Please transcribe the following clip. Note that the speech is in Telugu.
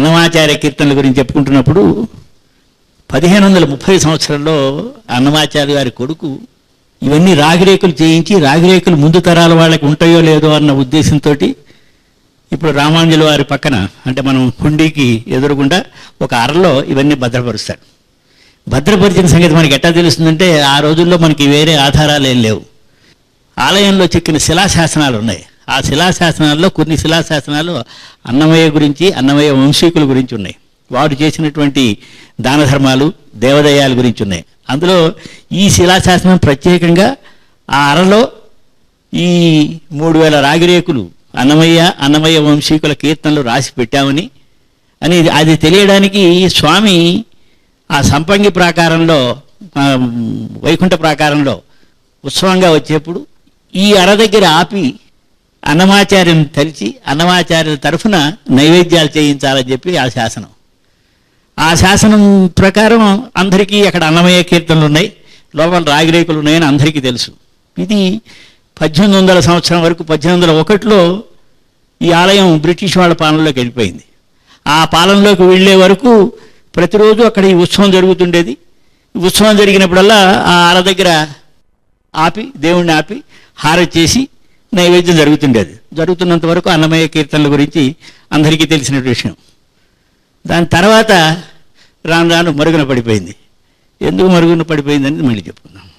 అన్నమాచార్య కీర్తనల గురించి చెప్పుకుంటున్నప్పుడు పదిహేను వందల ముప్పై సంవత్సరంలో అన్నమాచార్య గారి కొడుకు ఇవన్నీ రాగిరేకులు చేయించి రాగిరేకులు ముందు తరాల వాళ్ళకి ఉంటాయో లేదో అన్న ఉద్దేశంతో ఇప్పుడు రామాంజుల వారి పక్కన అంటే మనం హుండీకి ఎదురుగుండా ఒక అరలో ఇవన్నీ భద్రపరుస్తాడు భద్రపరిచిన సంగతి మనకి ఎట్టా తెలుస్తుందంటే ఆ రోజుల్లో మనకి వేరే ఆధారాలు ఏం లేవు. ఆలయంలో చెక్కిన శిలాశాసనాలు ఉన్నాయి ఆ శిలాశాసనాల్లో కొన్ని శిలాశాసనాలు అన్నమయ్య గురించి అన్నమయ్య వంశీకుల గురించి ఉన్నాయి. వాడు చేసినటువంటి దాన ధర్మాలు దేవదయాల గురించి ఉన్నాయి. అందులో ఈ శిలాశాసనం ప్రత్యేకంగా ఆ అరలో ఈ మూడు వేల రాగిరేకులు అన్నమయ్య అన్నమయ్య వంశీకుల కీర్తనలు రాసి పెట్టామని అని అది తెలియడానికి స్వామి ఆ సంపంగి ప్రాకారంలో వైకుంఠ ప్రాకారంలో ఉత్సవంగా వచ్చేప్పుడు ఈ అర దగ్గర ఆపి అన్నమాచార్యం తలిచి అన్నమాచార్యుల తరఫున నైవేద్యాలు చేయించాలని చెప్పి ఆ శాసనం. ఆ శాసనం ప్రకారం అందరికీ అక్కడ అన్నమయ్య కీర్తనలు ఉన్నాయి లోపల రాగిరేకులు ఉన్నాయని అందరికీ తెలుసు. ఇది పద్దెనిమిది వందల సంవత్సరం వరకు పద్దెనిమిది వందల ఒకటిలో ఈ ఆలయం బ్రిటిష్ వాళ్ళ పాలనలోకి వెళ్ళిపోయింది. ఆ పాలనలోకి వెళ్ళే వరకు ప్రతిరోజు అక్కడ ఈ ఉత్సవం జరుగుతుండేది. ఉత్సవం జరిగినప్పుడల్లా ఆ ఆల దగ్గర ఆపి దేవుణ్ణి ఆపి హారతి చేసి నైవేద్యం జరుగుతుండేది. జరుగుతున్నంత వరకు అన్నమయ్య కీర్తనల గురించి అందరికీ తెలిసిన విషయం. దాని తర్వాత రాను రాను మరుగున పడిపోయింది. ఎందుకు మరుగున పడిపోయిందని మళ్ళీ చెప్పుకుందాం.